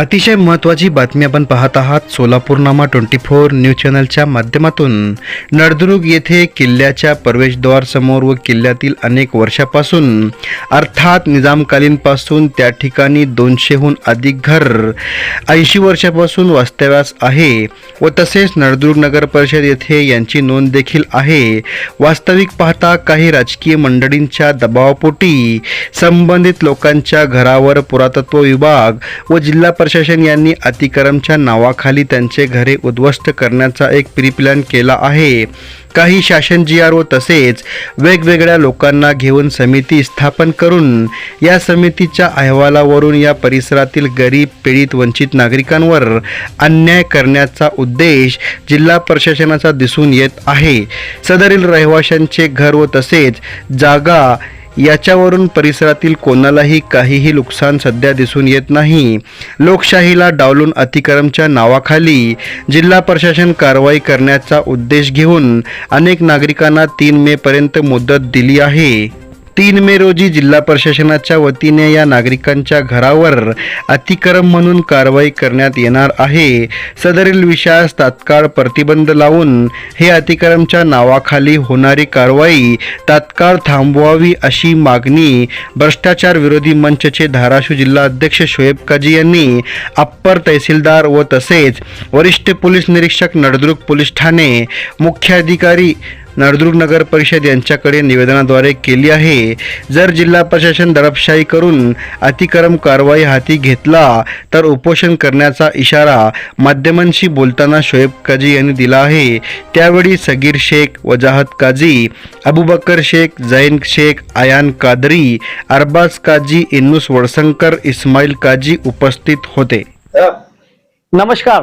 अतिशय महत्त्वाची बातमी आपण पाहत आहात सोलापूरनामा ट्वेंटी फोर न्यूज चॅनलच्या माध्यमातून. नळदुर्ग येथे किल्ल्याच्या प्रवेशद्वारसमोर व किल्ल्यातील अनेक वर्षापासून अर्थात निजामकालीनपासून त्या ठिकाणी दोनशेहून अधिक घर ऐंशी वर्षापासून वास्तव्यास आहे व तसेच नळदुर्ग नगर परिषद येथे यांची नोंद देखील आहे. वास्तविक पाहता काही राजकीय मंडळींच्या दबावापोटी संबंधित लोकांच्या घरावर पुरातत्व विभाग व जिल्हा प्रशासन यांनी अतिक्रमच्या नावाखाली त्यांचे घरे उद्ध्वस्त करण्याचा एक प्रीप्लॅन केला आहे. काही शासन जी आर ओ तसेच वेगवेगळ्या लोकांना घेऊन समिती स्थापन करून या समितीच्या अहवालावरून या परिसरातील गरीब पीडित वंचित नागरिकांवर अन्याय करण्याचा उद्देश जिल्हा प्रशासनाचा दिसून येत आहे. सदरील रहिवाशांचे घर व तसेच जागा याच्यावरून परिसरातील कोणालाही काहीही नुकसान सध्या दिसून येत नाही. लोकशाहीला डावलून अतिक्रमच्या नावाखाली जिल्हा प्रशासन कारवाई करण्याचा उद्देश घेऊन अनेक नागरिकांना तीन मे पर्यंत मुदत दिली आहे. तीन मे रोजी जिल्हा प्रशासनाच्या वतीने या नागरिकांच्या घरावर अतिक्रम म्हणून कारवाई करण्यात येणार आहे. सदरील विषयास तात्काळ प्रतिबंध लावून हे अतिक्रमच्या नावाखाली होणारी कारवाई तात्काळ थांबवावी अशी मागणी भ्रष्टाचार विरोधी मंचचे धाराशिव जिल्हा अध्यक्ष शोएब काजी यांनी अप्पर तहसीलदार व तसेच वरिष्ठ पोलीस निरीक्षक नळदुर्ग पोलीस ठाणे मुख्याधिकारी नळदुर्ग नगर परिषद यांच्याकडे निवेदनाद्वारे केली आहे. जर जिल्हा प्रशासन दडपशाही करून अतिक्रम कारवाई हाती घेतला तर उपोषण करण्याचा इशारा माध्यमांशी बोलताना शोएब काजी यांनी दिला आहे. त्यावेळी सगीर शेख वजाहत काझी अबुबकर शेख जैन शेख आयान कादरी अरबाज काजी इन्नुस वडसंकर इस्माईल काजी उपस्थित होते. नमस्कार.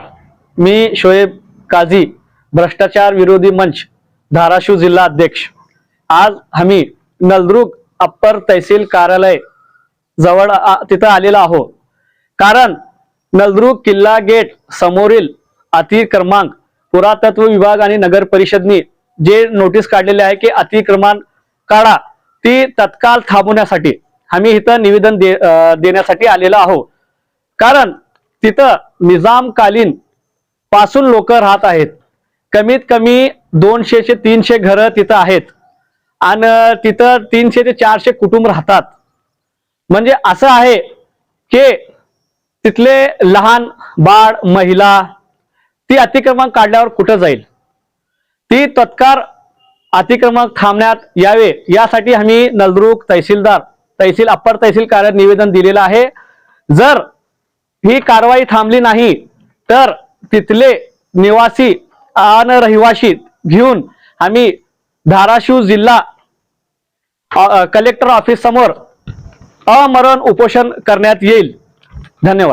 मी शोएब काझी भ्रष्टाचार विरोधी मंच धाराशिव जिल्हा अध्यक्ष. आज आम्ही नलदुर्ग अप्पर तहसील कार्यालय जवळ तिथं आलेलो आहोत. कारण नलदुर्ग किल्ला गेट समोरील अतिक्रमांक पुरातत्व विभाग आणि नगर परिषदनी जे नोटीस काढलेले आहे की अतिक्रमांक काढा ती तत्काळ थांबवण्यासाठी आम्ही इथं निवेदन दे देण्यासाठी आलेलो आहोत. कारण तिथं निजामकालीन पासून लोक राहत आहेत. कमीत कमी दोनशे ते तीनशे घरं तिथं आहेत. आणि तिथं तीनशे ते चारशे कुटुंब राहतात. म्हणजे असं आहे की तिथले लहान बाळ महिला ती अतिक्रमण काढल्यावर कुठं जाईल? ती तत्काळ अतिक्रमण थांबण्यात यावे. यासाठी आम्ही नलदुर्ग तहसीलदार तहसील अप्पर तहसील कार्यालयात निवेदन दिलेलं आहे. जर ही कारवाई थांबली नाही तर तिथले निवासी आणि रहिवासी घेऊन आम्ही धाराशिव जिल्हा कलेक्टर ऑफिस समोर अमरण उपोषण करण्यात येईल. धन्यवाद.